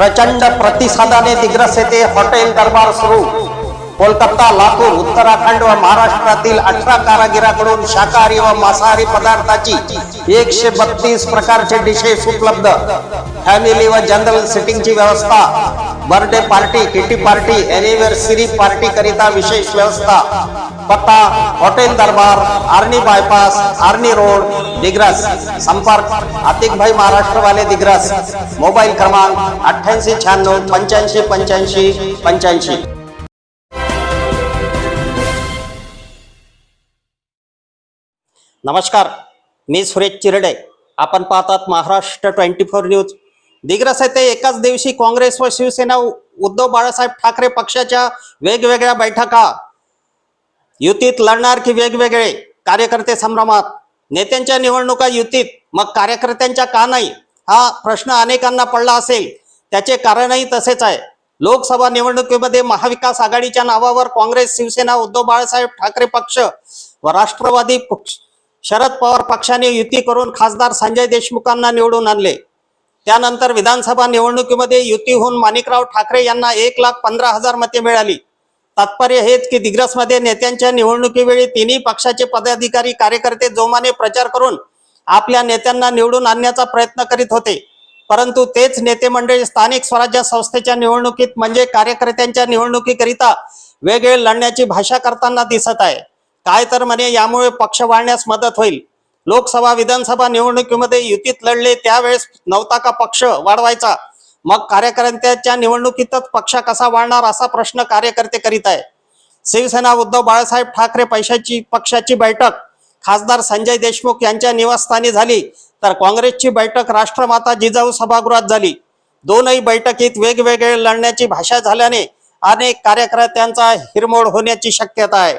प्रचंड प्रतिसादाने दिग्रस येथे हॉटेल दरबार सुरू. कोलकाता लातूर उत्तराखंड व महाराष्ट्रातील अठरा कारागिराकडून शाकाहारी व मांसाहारी पदार्थाची एकशे बत्तीस प्रकारचे डिशेस उपलब्ध. फॅमिली व जनरल सिटिंगची व्यवस्था. Birthday party kitty party anniversary party करिता विशेष व्यवस्था. पत्ता hotel Darbar Arni bypass Arni road Digras. संपर्क आतिक भाई महाराष्ट्रवाले दिग्रस. मोबाईल क्रमांक अठ्ठ्याऐंशी शहाण्णव पंच्याऐंशी पंच्याऐंशी पंच्याऐंशी. नमस्कार मी सुरेश चिरडे. आपण पाहतात Maharashtra twenty four news. Digras येथे एकाच दिवशी काँग्रेस व शिवसेना उद्धव बाळासाहेब ठाकरे पक्षाच्या वेगवेगळ्या बैठका. युतीत लढणार की वेगवेगळे कार्यकर्ते संभ्रमात? नेत्यांच्या निवडणुका युतीत मग कार्यकर्त्यांच्या का नाही? हा प्रश्न अनेकांना पडला असेल. त्याचे कारणही तसेच आहे. लोकसभा निवडणुकीमध्ये महाविकास आघाडीच्या नावावर काँग्रेस शिवसेना उद्धव बाळासाहेब ठाकरे पक्ष व राष्ट्रवादी पक्ष शरद पवार पक्षाने युती करून खासदार संजय देशमुखांना निवडून आणले. त्यानंतर विधानसभा निवडणुकीमध्ये युती होऊन माणिकराव ठाकरे यांना एक लाख पंधरा हजार मते मिळाली. तात्पर्य हेच की दिग्रसमध्ये नेत्यांच्या निवडणुकीवेळी तिन्ही पक्षाचे पदाधिकारी कार्यकर्ते जोमाने प्रचार करून आपल्या नेत्यांना निवडून आणण्याचा प्रयत्न करीत होते. परंतु तेच नेते मंडळी स्थानिक स्वराज्य संस्थेच्या निवडणुकीत म्हणजे कार्यकर्त्यांच्या निवडणुकीकरिता वेगळे लढण्याची भाषा करताना दिसत आहे. काय तर म्हणे यामुळे पक्ष वाढण्यास मदत होईल. लोकसभा विधानसभा निवडणुकीमध्ये युतीत लढले त्यावेळेस नव्हता का पक्ष वाढवायचा? मग कार्यकर्त्यांच्या निवडणुकीतच पक्ष कसा वाढणार असा प्रश्न कार्यकर्ते करीत आहे शिवसेना उद्धव बाळासाहेब ठाकरे पैशाची पक्षाची बैठक. खासदार संजय देशमुख यांच्या निवासस्थानी झाली. तर काँग्रेसची बैठक राष्ट्रमाता जिजाऊ सभागृहात झाली. दोनही बैठकीत वेगवेगळे लढण्याची भाषा झाल्याने अनेक कार्यकर्त्यांचा हिरमोड होण्याची शक्यता आहे.